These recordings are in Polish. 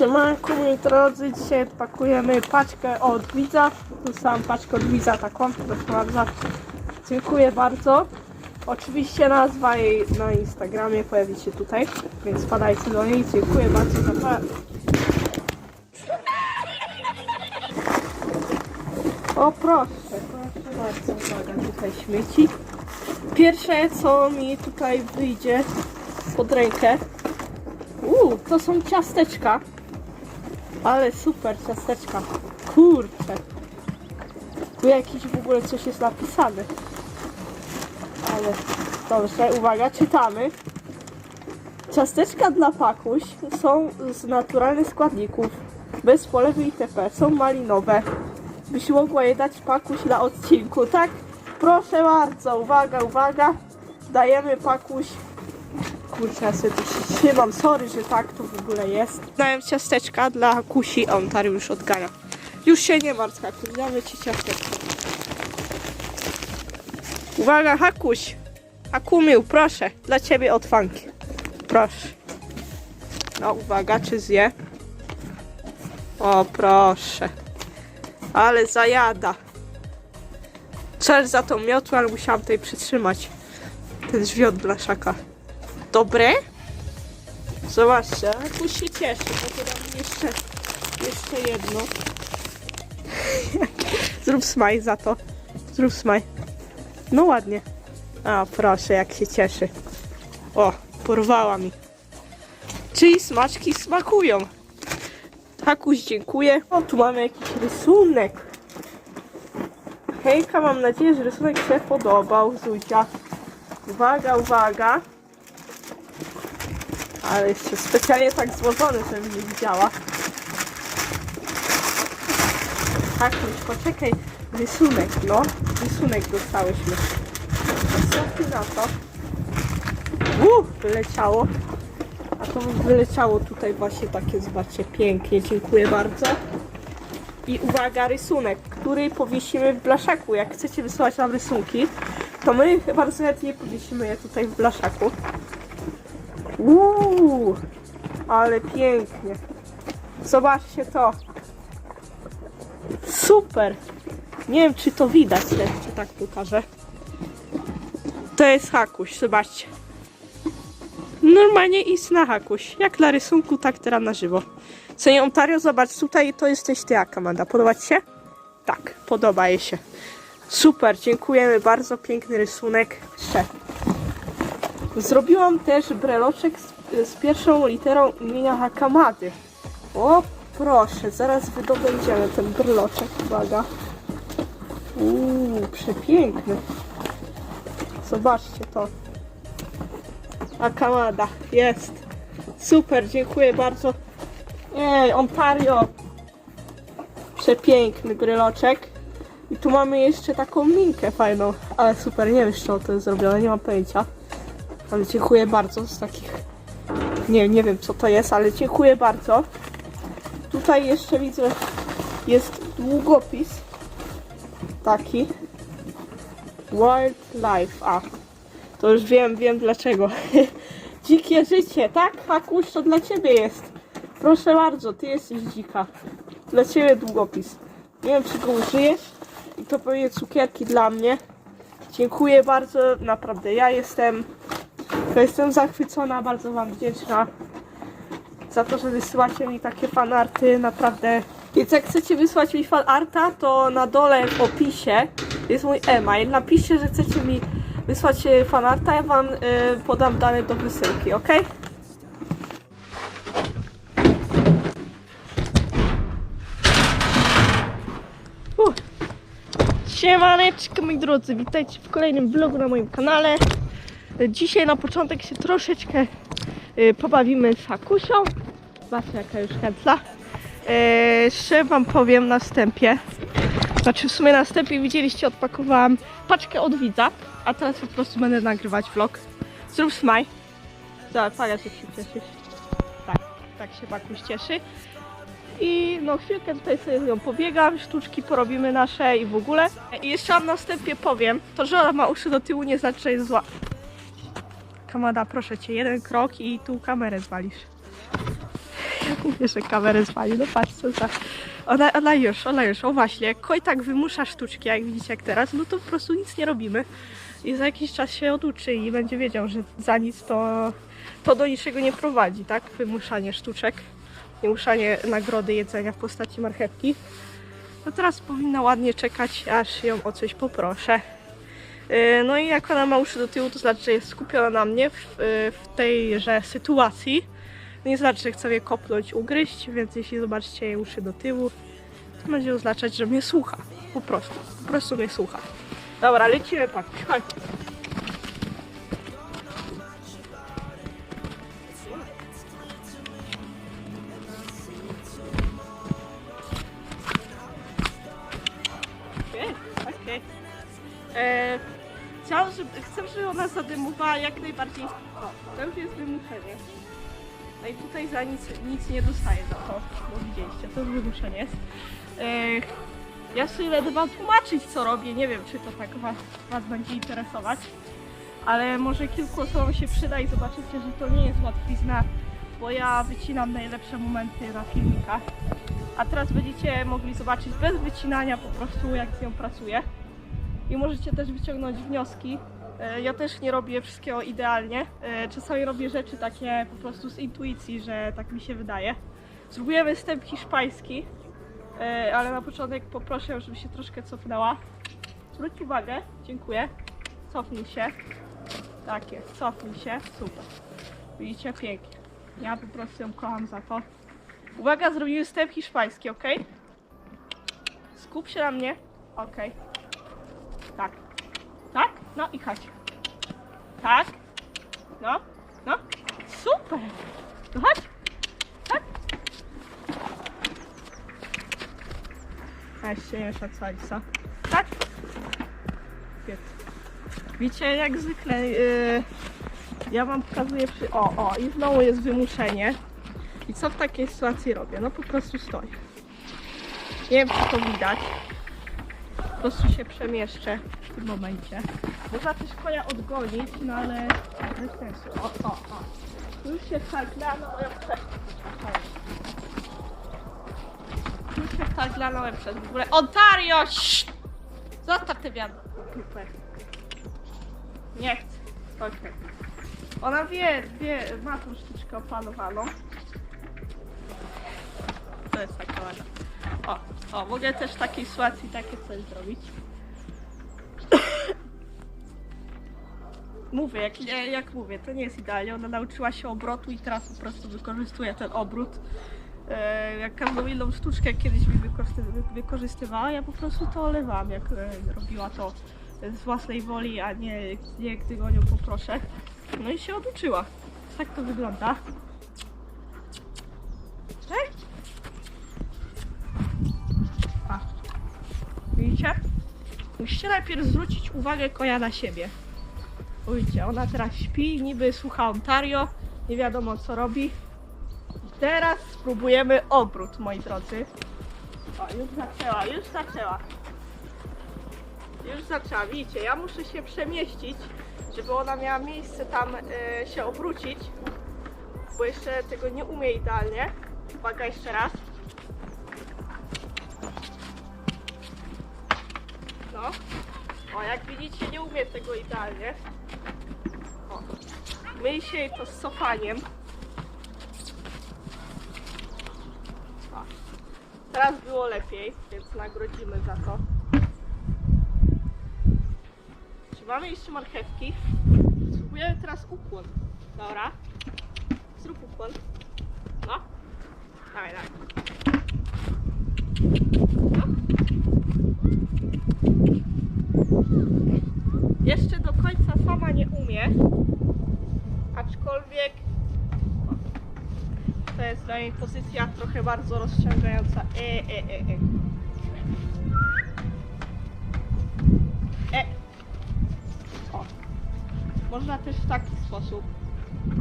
Siemanku moi drodzy, dzisiaj pakujemy paczkę od widza. Dostałam paczkę od widza taką, bardzo. Dziękuję bardzo. Oczywiście nazwa jej na Instagramie pojawi się tutaj, więc wpadajcie do niej. Dziękuję bardzo za O proszę, proszę bardzo, uwaga, tutaj śmieci. Pierwsze co mi tutaj wyjdzie pod rękę Uuu, to są ciasteczka. Ale super ciasteczka. Kurczę. Tu jakiś w ogóle coś jest napisane. Ale dobrze, uwaga, czytamy. Ciasteczka dla pakuś są z naturalnych składników. Bez polewy itp. Są malinowe. Byś mogła je dać pakuś na odcinku, tak? Proszę bardzo, uwaga, uwaga. Dajemy pakuś Kurczę, ja sobie trzymam. Sorry, że tak to w ogóle jest. Dałem ciasteczka dla kusi. On już odgania. Już się nie martw, Hakuś. Damy ci ciasteczka. Uwaga, Hakuś. Hakumił, proszę. Dla ciebie od fanki. Proszę. No, uwaga, czy zje? O, proszę. Ale zajada. Cel za tą miotłę, ale musiałam tutaj przytrzymać. Ten żwiot blaszaka. Dobre? Zobaczcie, Akuś się cieszy, bo to jeszcze, jeszcze jedno. Zrób smaj za to. Zrób smaj. No ładnie. A, proszę, jak się cieszy. O, porwała mi. Czyli smaczki smakują. Takuś, dziękuję. O, tu mamy jakiś rysunek. Hejka, mam nadzieję, że rysunek się podobał, Zuzia. Uwaga, uwaga. Ale jeszcze specjalnie tak złożony, żebym nie widziała. Tak, poczekaj. Rysunek, no. Rysunek dostałyśmy. Ty na to? Uuu, wyleciało. A to wyleciało tutaj właśnie takie, zobaczcie, pięknie. Dziękuję bardzo. I uwaga, rysunek, który powiesimy w blaszaku. Jak chcecie wysyłać nam rysunki, to my bardzo chętnie powiesimy je tutaj w blaszaku. Uuu, ale pięknie. Zobaczcie to. Super. Nie wiem, czy to widać, jeszcze tak pokażę. To jest hakuś, zobaczcie. Normalnie istna hakuś. Jak dla rysunku, tak teraz na żywo. Co nie Ontario, zobacz, tutaj to jesteś ty, Amanda. Podoba ci się? Tak, podoba jej się. Super, dziękujemy bardzo. Piękny rysunek. Jeszcze. Zrobiłam też breloczek z, z pierwszą literą imienia Hakamady. O, proszę, zaraz wydobędziemy ten breloczek, uwaga. Uuu, przepiękny. Zobaczcie to. Hakamada, jest. Super, dziękuję bardzo. Ej, Ontario. Przepiękny bryloczek. I tu mamy jeszcze taką minkę fajną. Ale super, nie wiem z czego to jest zrobione, nie mam pojęcia. Ale dziękuję bardzo z takich. Nie, nie wiem co to jest, ale dziękuję bardzo. Tutaj jeszcze widzę jest długopis. Taki. Wildlife. A. To już wiem, wiem dlaczego. Dzikie życie, tak? Hakuś, to dla ciebie jest. Proszę bardzo, ty jesteś dzika. Dla ciebie długopis. Nie wiem, czy go użyjesz. I to pewnie cukierki dla mnie. Dziękuję bardzo, naprawdę. Ja jestem to jestem zachwycona, bardzo Wam wdzięczna za to, że wysyłacie mi takie fanarty, naprawdę. Więc jak chcecie wysłać mi fanarta, to na dole w opisie jest mój e-mail. Napiszcie, że chcecie mi wysłać e, fanarta, ja Wam y, podam dane do wysyłki, ok? Uh. Siemaneczko moi drodzy, witajcie w kolejnym vlogu na moim kanale. Dzisiaj na początek się troszeczkę y, pobawimy z Hakusią. Zobaczcie jaka już chętna. E, Jeszcze wam powiem na wstępie. Znaczy w sumie na wstępie widzieliście, odpakowałam paczkę od widza, a teraz po prostu będę nagrywać vlog. Zrób smaj. Zobacz, jak się cieszysz. Tak, tak się Pakuś cieszy. I no chwilkę tutaj sobie nią pobiegam, sztuczki porobimy nasze i w ogóle. I jeszcze wam na wstępie powiem, to że ona ma uszy do tyłu nie znaczy, że jest zła. Kamada, proszę cię, jeden krok i tu kamerę zwalisz. Jeszcze kamerę zwali, no patrz co za... Ona, ona już, ona już, o właśnie, jak tak wymusza sztuczki, jak widzicie jak teraz, no to po prostu nic nie robimy. I za jakiś czas się oduczy i będzie wiedział, że za nic to, to do niczego nie prowadzi, tak? Wymuszanie sztuczek, wymuszanie nagrody jedzenia w postaci marchewki. No teraz powinna ładnie czekać, aż ją o coś poproszę. Yy, No i jak ona ma uszy do tyłu, to znaczy, że jest skupiona na mnie w, yy, w tejże sytuacji. Nie znaczy, że chce mnie kopnąć, ugryźć, więc jeśli zobaczycie jej uszy do tyłu, to będzie oznaczać, że mnie słucha. Po prostu. Po prostu mnie słucha. Dobra, lecimy pak. Okej, okej. E, Chciałam, żeby, chcę, żeby ona zadymowała jak najbardziej. O, to już jest wymuszenie. No i tutaj za nic, nic nie dostaję za to, bo widzieliście, to już wymuszenie jest. E, ja sobie będę wam tłumaczyć, co robię. Nie wiem, czy to tak was, was będzie interesować, ale może kilku osobom się przyda i zobaczycie, że to nie jest łatwizna, bo ja wycinam najlepsze momenty na filmikach. A teraz będziecie mogli zobaczyć bez wycinania po prostu, jak z nią pracuję i możecie też wyciągnąć wnioski. E, Ja też nie robię wszystkiego idealnie. E, Czasami robię rzeczy takie po prostu z intuicji, że tak mi się wydaje. Spróbujemy wstęp hiszpański, e, ale na początek poproszę, żeby się troszkę cofnęła. Zwróć uwagę, dziękuję. Cofnij się. Tak jest, cofnij się. Super. Widzicie, pięknie. Ja po prostu ją kocham za to. Uwaga, zrobimy wstęp hiszpański, ok? Skup się na mnie. Okej. Tak. Tak? No i chodź. Tak. No. No. Super. No chodź. Tak. A jeszcze jeszcze co? Tak. Świetnie. Widzicie, jak zwykle yy, ja wam pokazuję przy... O, o, i znowu jest wymuszenie. I co w takiej sytuacji robię? No po prostu stoję. Nie wiem, czy to widać prostu się przemieszczę w tym momencie. Można też konia odgonić, no ale bez sensu. O, o, o. Już się wtargnęła na moją przeszkodę. Już się wtargnęła przez w ogóle. Ontario! Zostaw te wiadro. Nie chcę. Okej. Ona wie, wie, ma tą sztuczkę opanowaną. To jest taka ładna. O, mogę też w takiej sytuacji takie coś zrobić. Mówię, jak, jak mówię, to nie jest idealnie. Ona nauczyła się obrotu i teraz po prostu wykorzystuje ten obrót. E, jak każdą inną sztuczkę kiedyś mi wykorzysty- wykorzystywała, ja po prostu to olewałam, jak e, robiła to z własnej woli, a nie, nie gdy o nią poproszę. No i się oduczyła. Tak to wygląda. Najpierw zwrócić uwagę konia na siebie. Widzicie, ona teraz śpi, niby słucha Ontario, nie wiadomo co robi. Teraz spróbujemy obrót, moi drodzy. O, już zaczęła, już zaczęła. Już zaczęła, widzicie, ja muszę się przemieścić, żeby ona miała miejsce tam e, się obrócić, bo jeszcze tego nie umie idealnie. Uwaga, jeszcze raz. No. O, jak widzicie, nie umie tego idealnie. O. Myj się to z cofaniem. O. Teraz było lepiej, więc nagrodzimy za to. Czy mamy jeszcze marchewki? Spróbujemy teraz ukłon. Dobra. Zrób ukłon. No. Dawaj, dawaj. No. Jeszcze do końca sama nie umie, aczkolwiek niej pozycja trochę bardzo rozciągająca. E, e, e, e. E. O. Można też w taki sposób.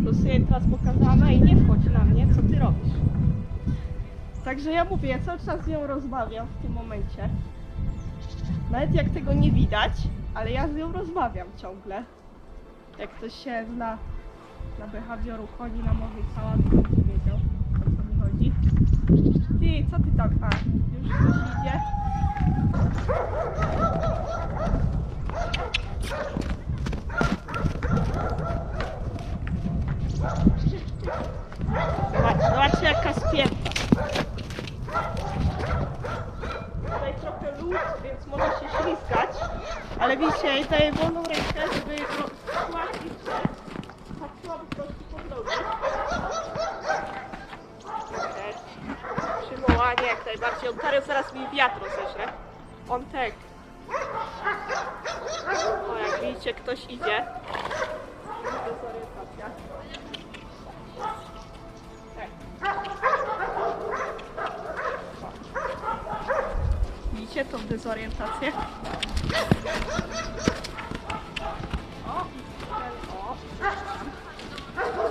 Sobie teraz pokazana i nie wchodź na mnie, co ty robisz. Także ja mówię, ja cały czas nią rozmawiam w tym momencie. Nawet jak tego nie widać, ale ja z nią rozmawiam ciągle. Jak ktoś się zna na behawioru koni na mowie cała, to będzie wiedział o co mi chodzi. Tak, a, już ktoś idzie. Zobacz, zobaczcie jaka spięta. Tutaj trochę lód, więc może się ślizgać. Ale widzicie, ja daję wolną rękę, żeby go łatwiej patrzyła po prostu pod nogi. Okej. Przywołanie jak najbardziej. On teraz zaraz mi wiatr rozeżre. On tak. O, jak widzicie, ktoś idzie. Widzicie tą dezorientację?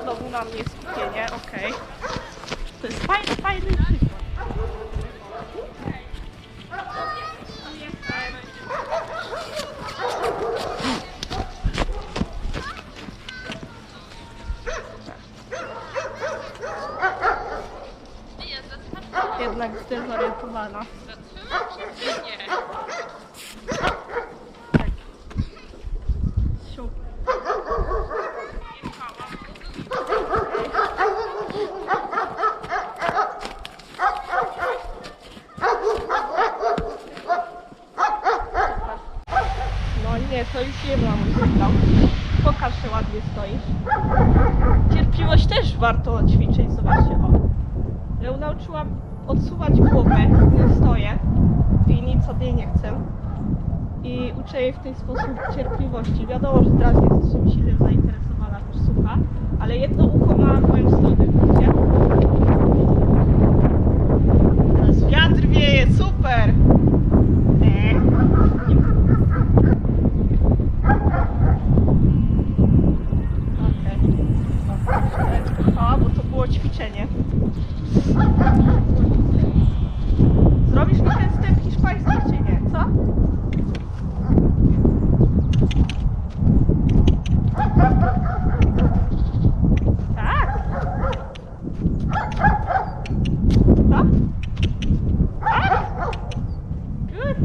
Znowu na mnie skupienie, okej. To jest fajny, fajny. Tak. Siu. No nie, to już nie mój sygnał. Pokaż ładnie stoisz. Cierpliwość też warto ćwiczyć, zobaczcie, o. Ja nauczyłam odsuwać głowę, gdy stoję i nic niej nie chcę. I uczę jej w ten sposób cierpliwości. Wiadomo, że teraz jest czymś innym zainteresowana, też słucha, ale jedno ucho ma w moją stronę, widzicie? Teraz wiatr wieje, super! Nie. Okej. O, bo to było ćwiczenie. Zrobisz mi ten wstęp hiszpański czy nie, co? Tak. Co? Tak? Good.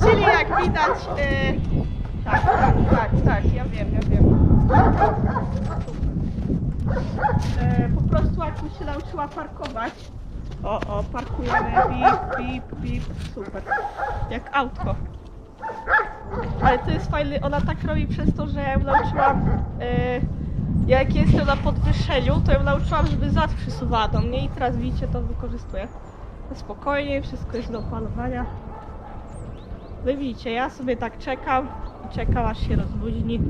Czyli jak widać, y, tak, tak, tak, tak, ja wiem, ja wiem. E, po prostu jak mi się nauczyła parkować. O, o, parkujemy, bip, bip, bip, super. Jak autko. Ale to jest fajne, robi przez to, że ją nauczyłam, e, jak jestem na podwyższeniu, to ją nauczyłam, żeby zad przysuwała do mnie i teraz widzicie, to wykorzystuję. Spokojnie, wszystko jest do opanowania. Wy widzicie, ja sobie tak czekam i czekam aż się rozluźni.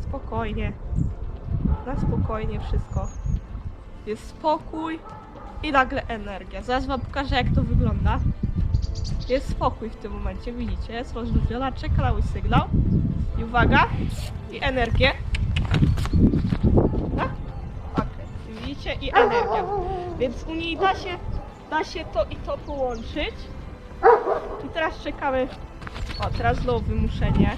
Spokojnie. Na spokojnie wszystko. Jest spokój i nagle energia. Zaraz wam pokażę jak to wygląda. Jest spokój w tym momencie, widzicie, jest rozluźniona, czeka na sygnał. I uwaga, i energię. Tak? Okej, widzicie, i energia. Więc u niej da się, da się to i to połączyć. I teraz czekamy. O, teraz znowu wymuszenie.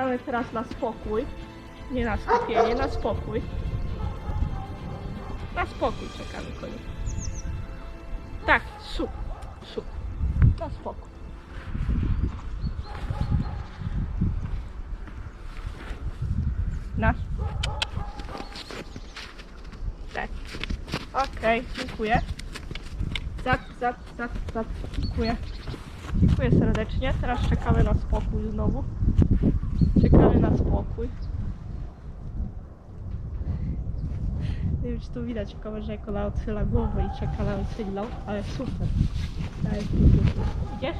Czekamy teraz na spokój. Nie na skupienie, na spokój. Na spokój czekamy koniec. Tak, szup, szup. Na spokój. Na. Tak. Okej, dziękuję. Zap, zap, zap, zap. Dziękuję. Dziękuję serdecznie. Teraz czekamy na spokój znowu. Na spokój. Nie wiem, czy tu widać w kamerze, jak ona odchyla głowę i czeka na sygnał, ale super. Dziękuję. Idziesz?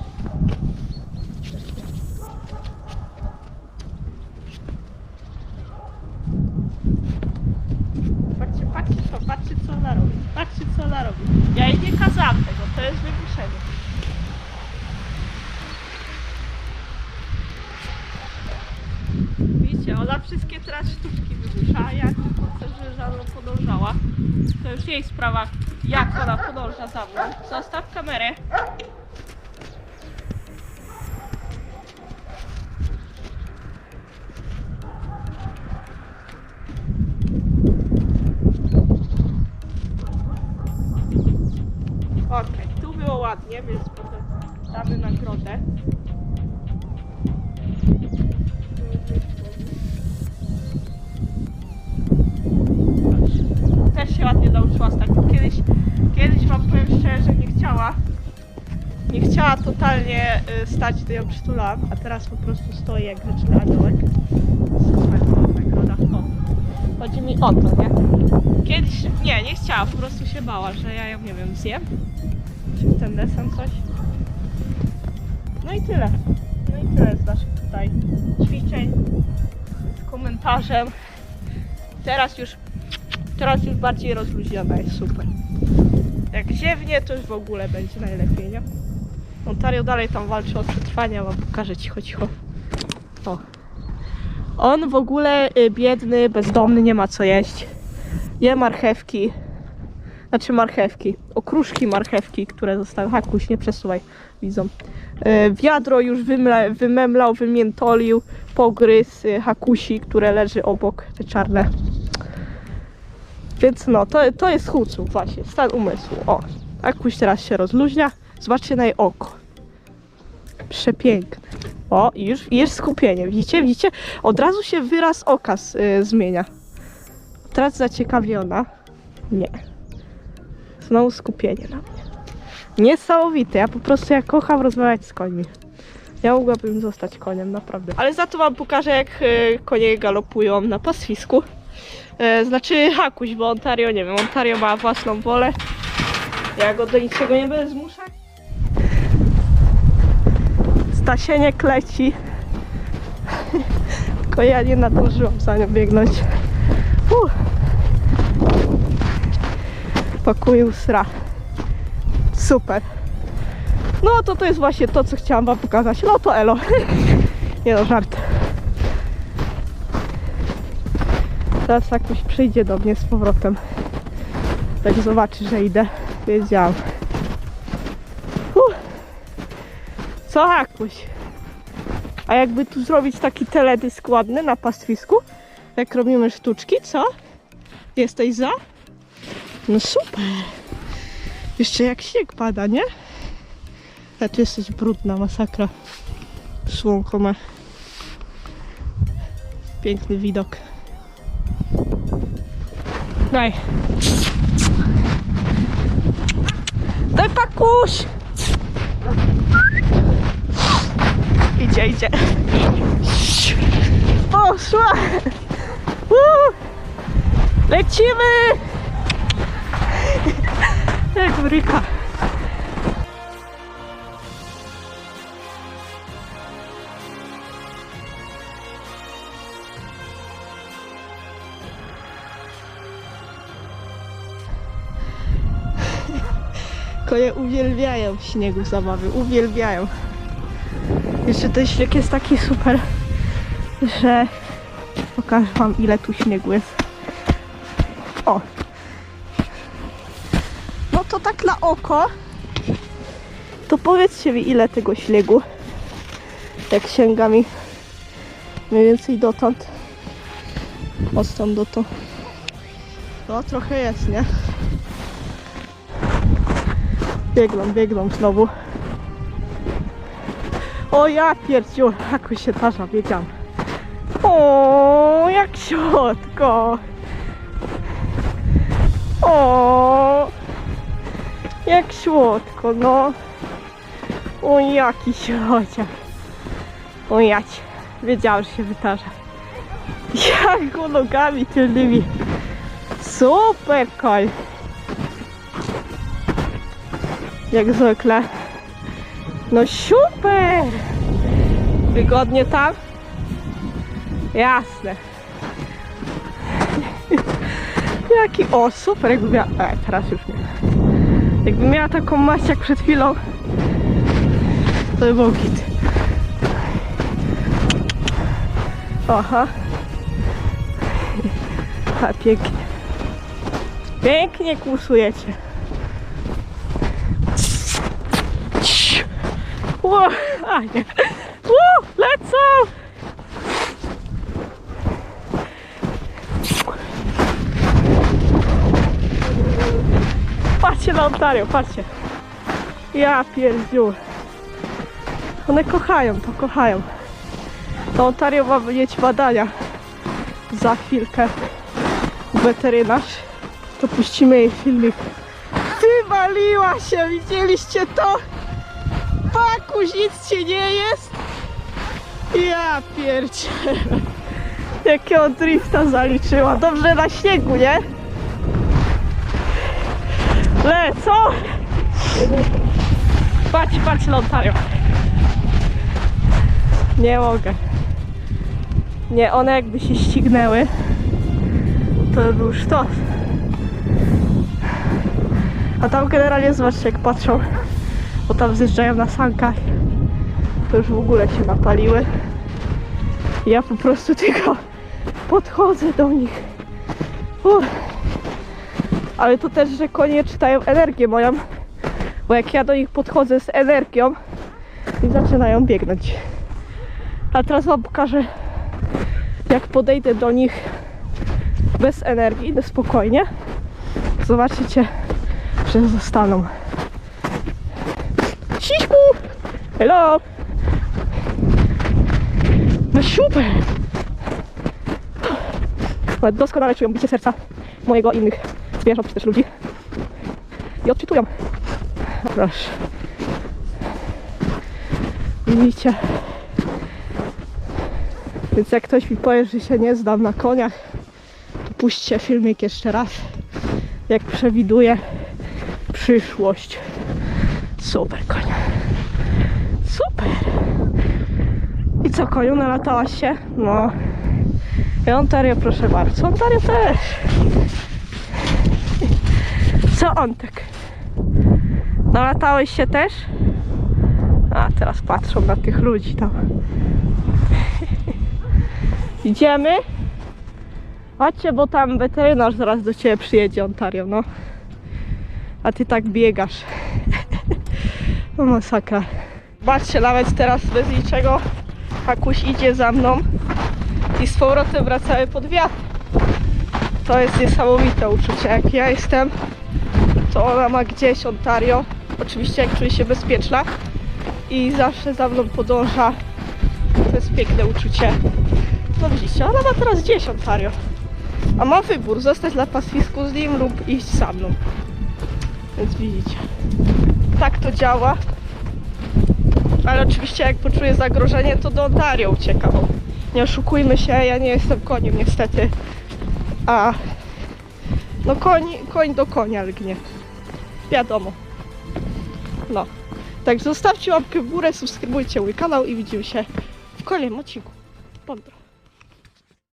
Patrzcie, patrzcie co, patrzcie co ona robi. Patrzcie co ona robi. Ja jej nie kazałam tego, to jest wymuszenie. Widzicie, ona wszystkie teraz sztuczki wymusza, a ja tylko chcę, żeby za mną podążała. To już jej sprawa, jak ona podąża za mną. Zostaw kamerę. Totalnie y, stać, gdy ją przytulałam, a teraz po prostu stoi jak grzeczny aniołek. Super, to nagroda. O. Chodzi mi o to, nie? Kiedyś, nie, nie chciała, po prostu się bała, że ja ją, nie wiem, zjem. Czy ten desen coś. No i tyle. No i tyle z naszych tutaj ćwiczeń z komentarzem. Teraz już, teraz już bardziej rozluźniona jest super. Jak ziewnie, to już w ogóle będzie najlepiej, nie? Ontario dalej tam walczy o przetrwanie, wam pokażę ci chodzi o. On w ogóle y, biedny, bezdomny, nie ma co jeść. Je marchewki. Znaczy marchewki. Okruszki marchewki, które zostały. Hakuś, nie przesuwaj, widzą. E, Wiadro już wymle, wymemlał, wymiętolił, pogryz y, hakusi, które leży obok, te czarne. Więc no, to, to jest hucu właśnie, stan umysłu. O, Hakuś teraz się rozluźnia. Zobaczcie na jej oko. Przepiękne. O, już, jest skupienie. Widzicie? Widzicie? Od razu się wyraz oka z- y, zmienia. Teraz zaciekawiona. Nie. Znowu skupienie na mnie. Niesamowite. Ja po prostu ja kocham rozmawiać z końmi. Ja mogłabym zostać koniem, naprawdę. Ale za to wam pokażę, jak y, konie galopują na pastwisku. E, znaczy Hakuś, bo Ontario, nie wiem, Ontario ma własną wolę. Ja go do niczego nie będę zmuszać. Stasienie kleci. Tylko ja nie nadążyłam za nią biegnąć. Uh. Pakuję sra. Super. No to to jest właśnie to, co chciałam wam pokazać. No to elo. Nie no, żart. Teraz jakoś przyjdzie do mnie z powrotem. Tak zobaczy, że idę. Wiedziałam. Co Hakuś? A jakby tu zrobić taki teledysk ładny na pastwisku? Jak robimy sztuczki, co? Jesteś za? No super. Jeszcze jak śnieg pada, nie? A tu jesteś brudna, masakra. Słonko ma. Piękny widok. Daj. Daj pakuś! Idzie, idzie. Poszła! Uuu! Lecimy! Jak wryka. Konie uwielbiają w śniegu zabawy, uwielbiają. Jeszcze ten śnieg jest taki super, że pokażę wam ile tu śniegu jest. O! No to tak na oko, to powiedzcie mi ile tego śniegu, jak sięga mi mniej więcej dotąd, odtąd do to. No trochę jest, nie? Biegną, biegną znowu. O ja pierdziu, jakoś się tarza, wiedziałam. O, jak słodko. O, jak słodko, no. O, jaki słodziak. O, jać. Wiedziałam, że się wytarza. Jak go nogami tylnymi. Super, kol. Jak zwykle. No super! Wygodnie tam? Jasne. Jaki, o super, jakby miała, e, teraz już nie. Jakby miała taką maść jak przed chwilą, to by był git. Aha. A pięknie. Pięknie kursujecie. Ło, a nie. Ło, lecą! Patrzcie na Ontario, patrzcie. Ja pierdziu. One kochają, to kochają. To Ontario ma mieć badania. Za chwilkę weterynarz. To puścimy jej filmik. Wywaliła się, widzieliście to? Pakuś, nic nie jest? Ja pierdzie. Jakiego drifta zaliczyła. Dobrze na śniegu, nie? Lecą! Patrz, patrz Ontario. Nie mogę. Nie, one jakby się ścignęły, to by był sztos. A tam generalnie zobaczcie jak patrzą, bo tam zjeżdżają na sankach. To już w ogóle się napaliły. Ja po prostu tylko podchodzę do nich. Uff. Ale to też, że konie czytają energię moją, bo jak ja do nich podchodzę z energią i zaczynają biegnąć. A teraz wam pokażę, jak podejdę do nich bez energii, no spokojnie. Zobaczycie, że zostaną. Hello! No super! Ale Doskonale czują bicie serca mojego innych zwierząt czy też ludzi. I odczytują. Proszę. Widzicie? Więc jak ktoś mi powie, że się nie zdam na koniach, to puśćcie filmik jeszcze raz. Jak przewiduje przyszłość. Super konia. Super. Co, koniu, nalatałaś się? No. I Ontario, proszę bardzo. Ontario też. Co on tak? Nalatałeś się też? A, teraz patrzą na tych ludzi tam. Idziemy? Chodźcie, bo tam weterynarz zaraz do Ciebie przyjedzie, Ontario, no. A Ty tak biegasz. No masakra. Patrzcie, nawet teraz bez niczego Hakuś idzie za mną i z powrotem wracały pod wiatr. To jest niesamowite uczucie. Jak ja jestem, to ona ma gdzieś Ontario. Oczywiście jak czuje się bezpieczna i zawsze za mną podąża. To jest piękne uczucie. No widzicie, ona ma teraz gdzieś Ontario. A ma wybór, zostać na pastwisku z nim lub iść za mną. Więc widzicie. Tak to działa. Ale oczywiście jak poczuję zagrożenie, to do Ontario ucieka. Bo nie oszukujmy się, ja nie jestem koniem niestety. A no koń, koń do konia lgnie. Wiadomo. No. Tak zostawcie łapkę w górę, subskrybujcie mój kanał i widzimy się w kolejnym odcinku. Pozdro.